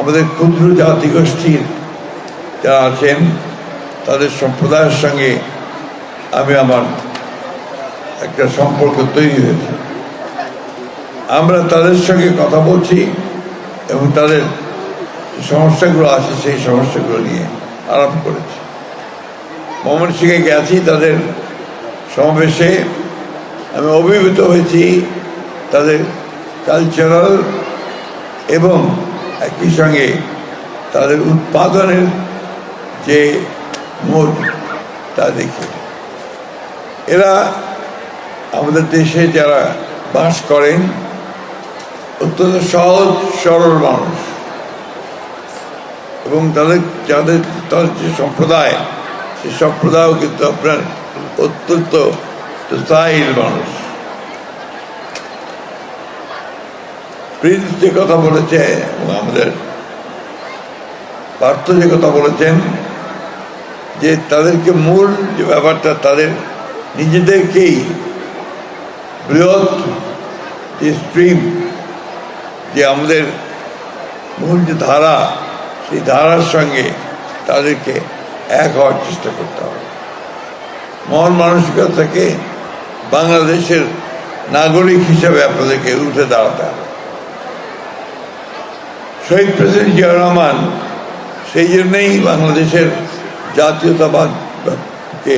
আমাদের ক্ষুদ্র জাতিগোষ্ঠীর যারা আছেন, তাদের সম্প্রদায়ের সঙ্গে আমি আমার একটা সম্পর্ক তৈরি হয়েছে। আমরা তাদের সঙ্গে কথা বলছি এবং তাদের সমস্যাগুলো আছে, সেই সমস্যাগুলো নিয়ে আলাপ করেছি। মোহাম্মদ সিংয়ে গেছি তাদের সমাবেশে। আমি অভিভূত হয়েছি তাদের কালচারাল এবং একই সঙ্গে তাদের উৎপাদনের যে মোট, তা দেখি। এরা আমাদের দেশে যারা বাস করেন, অত্যন্ত সহজ, সরল মানুষ। এবং তাদের, যাদের, তাদের যে সম্প্রদায় সেই সম্প্রদায়ও কিন্তু আপনার অত্যন্ত মানুষ। প্রিন্স যে কথা বলেছে এবং আমাদের পার্থ যে কথা বলেছেন, যে তাদেরকে মূল যে ব্যাপারটা, তাদের নিজেদেরকেই বৃহৎ যে স্ট্রিম যে আমাদের মূল যে ধারা, সেই ধারার সঙ্গে তাদেরকে এক হওয়ার চেষ্টা করতে হবে। মহান মানসিকতাকে বাংলাদেশের নাগরিক হিসেবে আপনাদেরকে উঠে দাঁড়াতে হবে। শহীদ প্রেসিডেন্ট জিয়া রহমান, সেই জন্যেই বাংলাদেশের জাতীয়তাবাদকে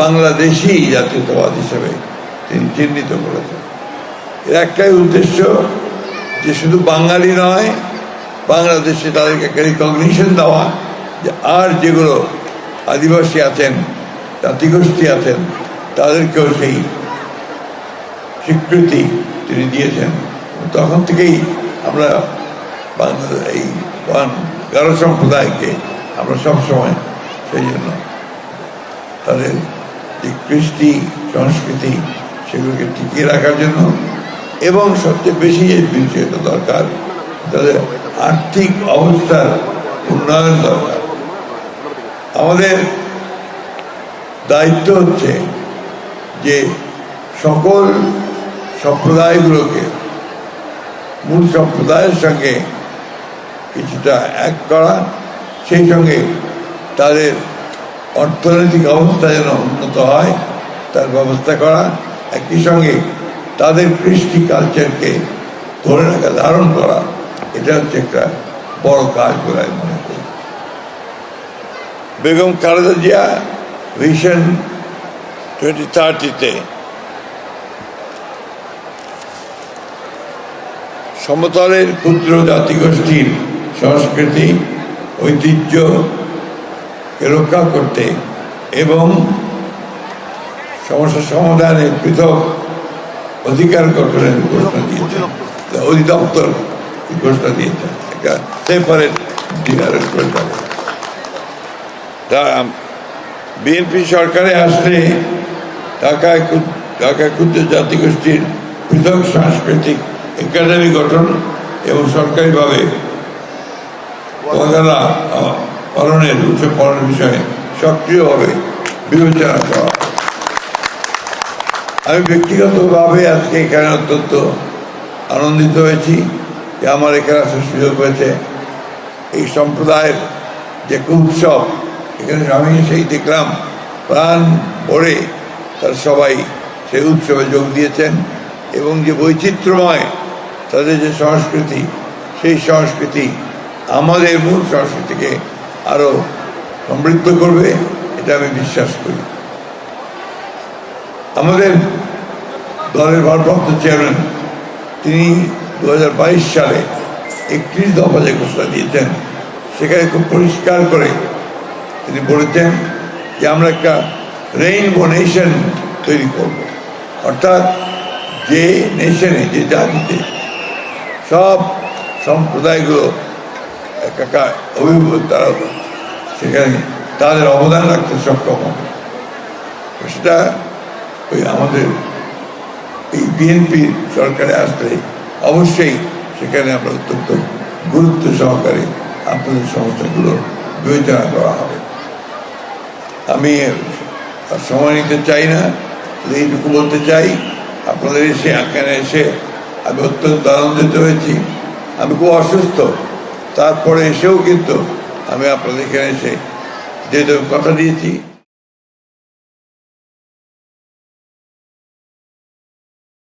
বাংলাদেশি জাতীয়তাবাদ হিসেবে তিনি চিহ্নিত করেছেন। এর একটাই উদ্দেশ্য যে শুধু বাঙালি নয়, বাংলাদেশে তাদেরকে একটা রিকগনিশন দেওয়া যে আর যেগুলো আদিবাসী আছেন, জাতিগোষ্ঠী আছেন, তাদেরকেও সেই স্বীকৃতি তিনি দিয়েছেন। তখন থেকেই আমরা এই গারো সম্প্রদায়কে আমরা সবসময় সেই জন্য তাদের যে কৃষ্টি সংস্কৃতি সেগুলোকে টিকিয়ে রাখার জন্য এবং সবচেয়ে বেশি যে বিষয়টা দরকার, তাদের আর্থিক অবস্থার উন্নয়ন দরকার। আমাদের দায়িত্ব হচ্ছে যে সকল সম্প্রদায়গুলোকে, মূল সম্প্রদায়ের সঙ্গে কিছুটা এক করা, সেই সঙ্গে তাদের অর্থনৈতিক অবস্থা যেন উন্নত হয়, তার ব্যবস্থা করা, একই সঙ্গে তাদের কৃষ্টি কালচারকে ধরে রাখা, ধারণ করা, এটা হচ্ছে একটা বড় কাজ বলে আমি মনে করি। বেগম খালেদা জিয়া ভিশন টোয়েন্টি থার্টিতে সমতলের ক্ষুদ্র জাতিগোষ্ঠীর সংস্কৃতি ঐতিহ্যকে রক্ষা করতে এবং সমস্যা সমাধানে পৃথক অধিকার গঠনের ঘোষণা দিয়েছেন। অধিদপ্তর ঘোষণা দিয়েছেন। একটা ঘোষণা। বিএনপি সরকারে আসলে ঢাকায় ঢাকায় ক্ষুদ্র জাতিগোষ্ঠীর পৃথক সাংস্কৃতিক একাডেমি গঠন এবং সরকারিভাবে পদালা পালনের উৎসব পালনের বিষয়ে সক্রিয়ভাবে বিবেচনা করা। আমি ব্যক্তিগতভাবে আজকে এখানে অত্যন্ত আনন্দিত হয়েছি যে আমার এখানে আসার সুযোগ হয়েছে এই সম্প্রদায়ের যে উৎসব, এখানে আমি সেই দেখলাম, প্রাণ ভরে তার সবাই সেই উৎসবে যোগ দিয়েছেন এবং যে বৈচিত্র্যময় তাদের যে সংস্কৃতি, সেই সংস্কৃতি আমাদের মূল সংস্কৃতিকে আরও সমৃদ্ধ করবে, এটা আমি বিশ্বাস করি। আমাদের দলের ভারপ্রাপ্ত চেয়ারম্যান, তিনি দু হাজার বাইশ সালে একত্রিশ দফা যে ঘোষণা দিয়েছেন। সেখানে খুব পরিষ্কার করে তিনি বলেছেন যে আমরা একটা রেইনবো নেশন তৈরি করব। অর্থাৎ যে নেশনে যে জাতিতে সব সম্প্রদায়গুলো অভিভূত তারা সেখানে তাদের অবদান রাখতে সক্ষম হবে। সেটা ওই আমাদের এই বিএনপি সরকারে আসলে অবশ্যই সেখানে আমরা অত্যন্ত গুরুত্ব সহকারে আপনাদের সমস্যাগুলো বিবেচনা করা হবে। আমি সময় নিতে চাই না এইটুকু বলতে চাই, আপনাদের এসে, এখানে এসে আমি অত্যন্ত আনন্দিত হয়েছি। আমি খুব অসুস্থ। তারপরে এসেও কিন্তু আমি আপনাদের এখানে এসে যেহেতু কথা দিয়েছি